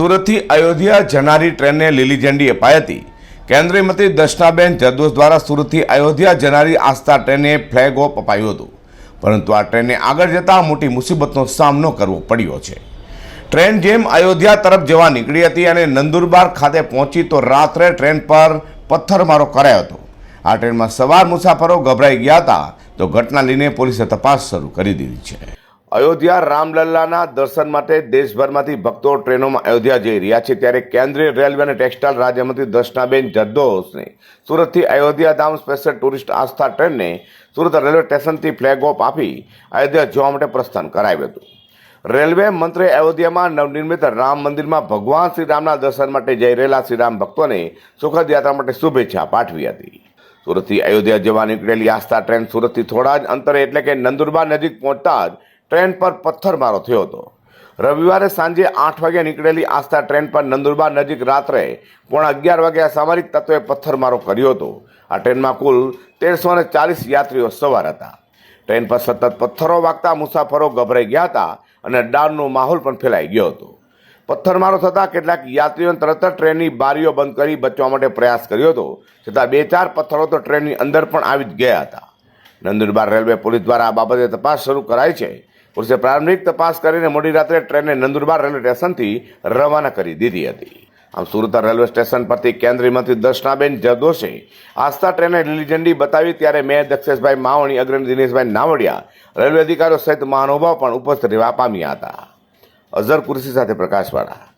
સુરતથી અયોધ્યા જનારી ટ્રેનને લીલી ઝંડી અપાઈ હતી. કેન્દ્રીય મંત્રી દર્શનાબેન જરદોશ દ્વારા સુરતથી અયોધ્યા જનારી આસ્થા ટ્રેને ફ્લેગ ઓફ અપાયું હતું. પરંતુ આ ટ્રેનને આગળ જતાં મોટી મુસીબતનો સામનો કરવો પડ્યો છે. ટ્રેન જેમ અયોધ્યા તરફ જવા નીકળી હતી અને નંદુરબાર ખાતે પહોંચી તો રાત્રે ટ્રેન પર પથ્થરમારો કરાયો હતો. આ ટ્રેનમાં સવાર મુસાફરો ગભરાઈ ગયા હતા. તો ઘટના લઈને પોલીસે તપાસ શરૂ કરી દીધી છે. અયોધ્યા રામલલ્લાના દર્શન માટે દેશભરમાંથી ભક્તો ટ્રેનોમાં અયોધ્યા જઈ રહ્યા છે ત્યારે કેન્દ્રીય રેલવે અને ટેક્સટાઇલ રાજ્યમંત્રી દર્શનાબેન જરદોશને સુરતથી અયોધ્યા ધામ સ્પેશિયલ ટુરિસ્ટ આસ્થા ટ્રેનને સુરત રેલવે સ્ટેશનથી ફ્લેગ ઓફ આપી અયોધ્યા જોવા માટે પ્રસ્થાન કરાવ્યું હતું. રેલવે મંત્રી અયોધ્યામાં નવનિર્મિત રામ મંદિરમાં ભગવાન શ્રી રામના દર્શન માટે જઈ રહેલા શ્રીરામ ભક્તોને સુખદ યાત્રા માટે શુભેચ્છા પાઠવી હતી. સુરતથી અયોધ્યા જવા નીકળેલી આસ્થા ટ્રેન સુરતથી થોડા જ અંતરે એટલે કે નંદુરબાર નજીક પહોંચતા જ ટ્રેન પર પથ્થરમારો થયો હતો. રવિવારે સાંજે આઠ વાગે નીકળેલી આસ્થા ટ્રેન પર નંદુરબાર નજીક રાત્રે પોણા અગિયાર વાગે અસામરિક તત્વે પથ્થરમારો કર્યો હતો. આ ટ્રેનમાં કુલ તેરસો ને ચાલીસ યાત્રીઓ સવાર હતા. ટ્રેન પર સતત પથ્થરો વાગતા મુસાફરો ગભરાઈ ગયા હતા અને ડરનો માહોલ પણ ફેલાઈ ગયો હતો. પથ્થરમારો થતાં કેટલાક યાત્રીઓએ તરત જ ટ્રેનની બારીઓ બંધ કરી બચવા માટે પ્રયાસ કર્યો હતો. છતાં બે ચાર પથ્થરો તો ટ્રેનની અંદર પણ આવી જ ગયા હતા. નંદુરબાર રેલવે પોલીસ દ્વારા આ બાબતે તપાસ શરૂ કરાઈ છે. પોલીસે પ્રારંભિક તપાસ કરીને મોડી રાત્રે ટ્રેનને નંદુરબાર રેલવે સ્ટેશનથી રવાના કરી દીધી હતી. આમ સુરત રેલવે સ્ટેશન પરથી કેન્દ્રીય મંત્રી દર્શનાબેન જરદોશે આસ્થા ટ્રેને લીલી ઝંડી બતાવી ત્યારે મેયર દક્ષેશભાઈ માવણી, અગ્રણી દિનેશભાઈ નાવડિયા, રેલવે અધિકારીઓ સહિત મહાનુભાવ પણ ઉપસ્થિત રહેવા પામ્યા હતા. અઝર કુરશી સાથે પ્રકાશવાળા.